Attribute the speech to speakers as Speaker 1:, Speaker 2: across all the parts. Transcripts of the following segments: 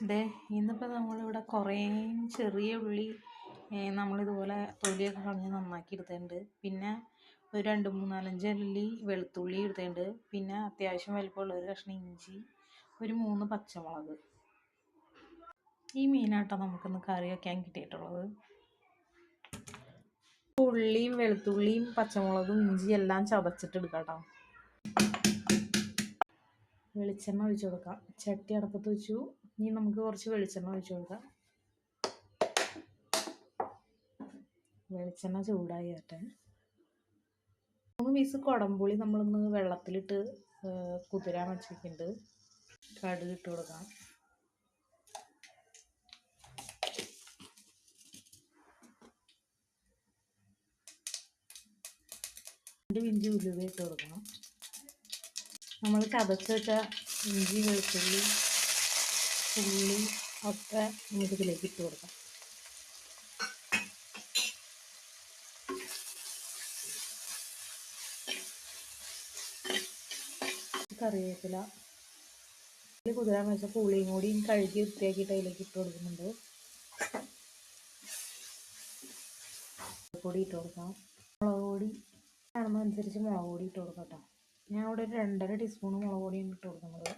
Speaker 1: ദേ ഇന്നിപ്പോൾ നമ്മളിവിടെ കുറേ ചെറിയ ഉള്ളി നമ്മളിതുപോലെ തൊലിയൊക്കെ കളഞ്ഞ് നന്നാക്കി എടുത്തിട്ടുണ്ട്. പിന്നെ ഒരു രണ്ട് മൂന്നാലഞ്ച് അല്ലി വെളുത്തുള്ളി എടുത്തിട്ടുണ്ട്. പിന്നെ അത്യാവശ്യം വലുപ്പമുള്ള ഒരു കഷ്ണം ഇഞ്ചി ഒരു മൂന്ന് പച്ചമുളക്. ഈ മീനാട്ടോ നമുക്കിന്ന് കറി വയ്ക്കാൻ കിട്ടിയിട്ടുള്ളത്. ഉള്ളിയും വെളുത്തുള്ളിയും പച്ചമുളകും ഇഞ്ചിയും എല്ലാം ചതച്ചിട്ട് എടുക്കാം കേട്ടോ വെളിച്ചെണ്ണ ഒഴിച്ചു കൊടുക്കാം. ചട്ടി അടപ്പത്ത് വെച്ചു. ഇനി നമുക്ക് കുറച്ച് വെളിച്ചെണ്ണ ഒഴിച്ചു കൊടുക്കാം. വെളിച്ചെണ്ണ ചൂടായി വരട്ടെ. മൂന്ന് പീസ് കുടംപുളി നമ്മളൊന്ന് വെള്ളത്തിലിട്ട് കുതിരാൻ വെച്ചിട്ടുണ്ട്. കടുക് ഇട്ട് കൊടുക്കാം. രണ്ട് പിഞ്ച് ഉലുവ ഇട്ട് കൊടുക്കണം. നമ്മൾ ചതച്ച് ഇഞ്ചി വെളുത്തുള്ളി ഉള്ളി ഒക്കെ നമുക്ക് ഇതിലേക്ക് ഇട്ട് കൊടുക്കാം. കറിവേപ്പില ഇതിൽ കുതിരാൻ വെച്ച പുളിയും കൂടിയും കഴുകി വൃത്തിയാക്കിയിട്ട് അതിലേക്ക് ഇട്ട് കൊടുക്കുന്നുണ്ട്. പൊടി ഇട്ട് കൊടുക്കാം. മുളക് പൊടി കാണുന്നതനുസരിച്ച് മുളക് പൊടി ഇട്ട് കൊടുക്കാം കേട്ടോ. ഞാൻ ഇവിടെ ഒരു രണ്ടര ടീസ്പൂൺ മുളക് പൊടിയാണ് ഇട്ട് കൊടുക്കുന്നത്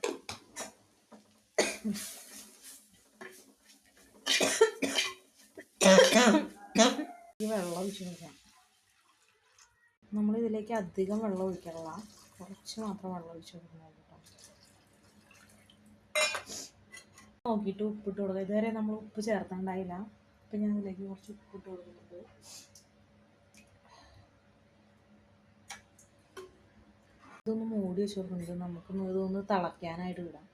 Speaker 1: ഈ വെള്ളം ഒഴിച്ച് കൊടുക്കാം. നമ്മളിതിലേക്ക് അധികം വെള്ളം ഒഴിക്കാറില്ല കുറച്ച് മാത്രം വെള്ളം ഒഴിച്ച് കൊടുക്കുന്നത് നോക്കിയിട്ട് ഉപ്പിട്ട് കൊടുക്കുക ഇതുവരെ നമ്മൾ ഉപ്പ് ചേർത്തുണ്ടായില്ല അപ്പം ഞാൻ ഇതിലേക്ക് കുറച്ച് ഉപ്പിട്ട് കൊടുക്കുന്നുണ്ട് ഇതൊന്ന് മൂടി വെച്ച് കൊടുക്കുന്നുണ്ട് നമുക്കൊന്ന് ഇതൊന്ന് തിളയ്ക്കാനായിട്ട് വിടാം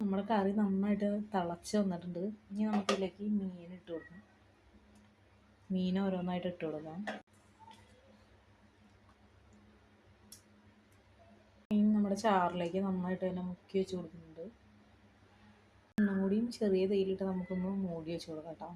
Speaker 1: നമ്മുടെ കറി നന്നായിട്ട് തിളച്ച് വന്നിട്ടുണ്ട്. ഇനി നമുക്കിതിലേക്ക് മീൻ ഇട്ട് കൊടുക്കാം. മീൻ ഓരോന്നായിട്ട് ഇട്ട് കൊടുക്കാം. മീൻ നമ്മുടെ ചാറിലേക്ക് നന്നായിട്ട് തന്നെ മുക്കി വെച്ച് കൊടുക്കുന്നുണ്ട്. ഒന്നുകൂടിയും ചെറിയ തേയിലിട്ട് നമുക്കൊന്ന് മൂടി വെച്ച് കൊടുക്കാം കേട്ടോ.